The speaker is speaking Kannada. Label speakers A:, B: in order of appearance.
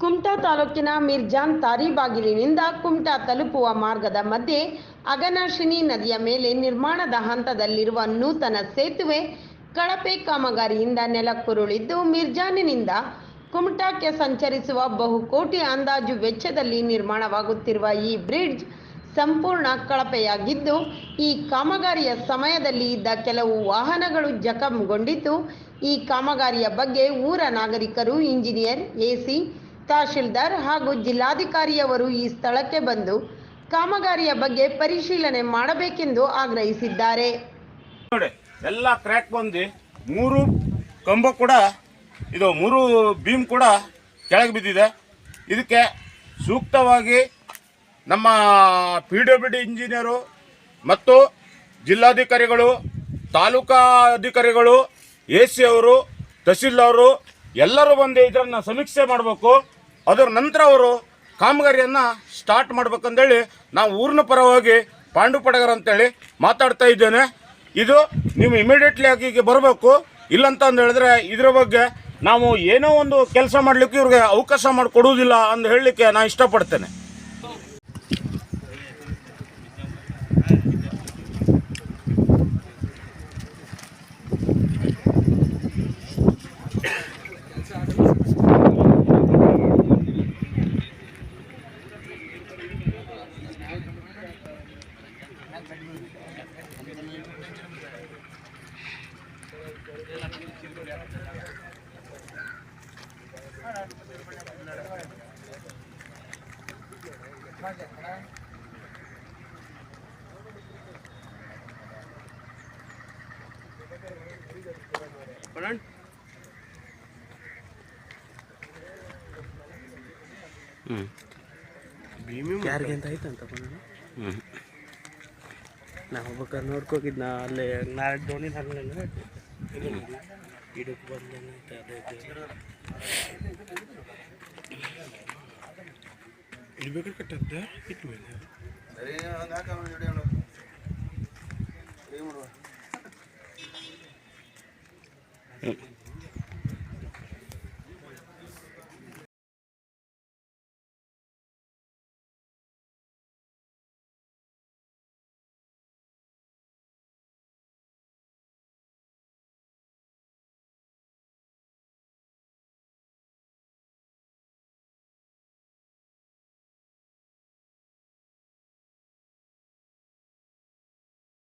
A: ಕುಮಟಾ ತಾಲೂಕಿನ ಮಿರ್ಜಾನ್ ತಾರಿಬಾಗಿಲಿನಿಂದ ಕುಮಟಾ ತಲುಪುವ ಮಾರ್ಗದ ಮಧ್ಯೆ ಅಗನಾಶಿನಿ ನದಿಯ ಮೇಲೆ ನಿರ್ಮಾಣದ ಹಂತದಲ್ಲಿರುವ ನೂತನ ಸೇತುವೆ ಕಳಪೆ ಕಾಮಗಾರಿಯಿಂದ ನೆಲಕ್ಕುರುಳಿದ್ದು ಮಿರ್ಜಾನಿನಿಂದ ಕುಮಟಾಕ್ಕೆ ಸಂಚರಿಸುವ ಬಹುಕೋಟಿ ಅಂದಾಜು ವೆಚ್ಚದಲ್ಲಿ ನಿರ್ಮಾಣವಾಗುತ್ತಿರುವ ಈ ಬ್ರಿಡ್ಜ್ ಸಂಪೂರ್ಣ ಕಳಪೆಯಾಗಿದ್ದು, ಈ ಕಾಮಗಾರಿಯ ಸಮಯದಲ್ಲಿ ಇದ್ದ ಕೆಲವು ವಾಹನಗಳು ಜಖಂಗೊಂಡಿದ್ದು, ಈ ಕಾಮಗಾರಿಯ ಬಗ್ಗೆ ಊರ ನಾಗರಿಕರು, ಇಂಜಿನಿಯರ್, ಎಸಿ ತಹಶೀಲ್ದಾರ್ ಹಾಗೂ ಜಿಲ್ಲಾಧಿಕಾರಿಯವರು ಈ ಸ್ಥಳಕ್ಕೆ ಬಂದು ಕಾಮಗಾರಿಯ ಬಗ್ಗೆ ಪರಿಶೀಲನೆ ಮಾಡಬೇಕೆಂದು ಆಗ್ರಹಿಸಿದ್ದಾರೆ.
B: ನೋಡಿ, ಎಲ್ಲ ಕ್ರ್ಯಾಕ್ ಬಂದು ಮೂರು ಕಂಬ ಕೂಡ, ಇದು ಮೂರು ಬೀಮ್ ಕೂಡ ಕೆಳಗೆ ಬಿದ್ದಿದೆ. ಇದಕ್ಕೆ ಸೂಕ್ತವಾಗಿ ನಮ್ಮ ಪಿ ಇಂಜಿನಿಯರು ಮತ್ತು ಜಿಲ್ಲಾಧಿಕಾರಿಗಳು, ತಾಲೂಕಾ ಅಧಿಕಾರಿಗಳು, ಎ ಸಿ ಅವರು ತಹಸೀಲ್ದಾರರು ಎಲ್ಲರೂ ಬಂದು ಇದನ್ನು ಸಮೀಕ್ಷೆ ಮಾಡಬೇಕು. ಅದರ ನಂತರ ಅವರು ಕಾಮಗಾರಿಯನ್ನು ಸ್ಟಾರ್ಟ್ ಮಾಡ್ಬೇಕಂದೇಳಿ ನಾವು ಊರಿನ ಪರವಾಗಿ ಪಾಂಡು ಪಡಗರ್ ಅಂತೇಳಿ ಮಾತಾಡ್ತಾ ಇದ್ದೇನೆ. ಇದು ನೀವು ಇಮಿಡಿಯೇಟ್ಲಿ ಆಗಿ ಈಗ ಬರಬೇಕು. ಇಲ್ಲಂತ ಅಂದು ಹೇಳಿದ್ರೆ ಇದರ ಬಗ್ಗೆ ನಾವು ಏನೋ ಒಂದು ಕೆಲಸ ಮಾಡಲಿಕ್ಕೆ ಇವ್ರಿಗೆ ಅವಕಾಶ ಮಾಡಿಕೊಡುವುದಿಲ್ಲ ಅಂತ ಹೇಳಲಿಕ್ಕೆ ನಾನು ಇಷ್ಟಪಡ್ತೇನೆ.
C: ಯಾರಿಗೆ ಅಂತ ಆಯ್ತಂತಪ್ಪ ನಾನು ನಾ ಹೋಗ್ಬೇಕಾದ್ರೆ ನೋಡ್ಕೋಗಿದ್ನ ಅಲ್ಲೇ ನಾಳೆ ದೋಣಿ ಹರಳೆಲ್ಲ ಇಡಕ್ಕೆ ಬಂದಂತ ಅದೇ ಇಡ್ಬೇಕು ಕಟ್ಟದ್ದೆ ಇಟ್ಟು ಮೇಲೆ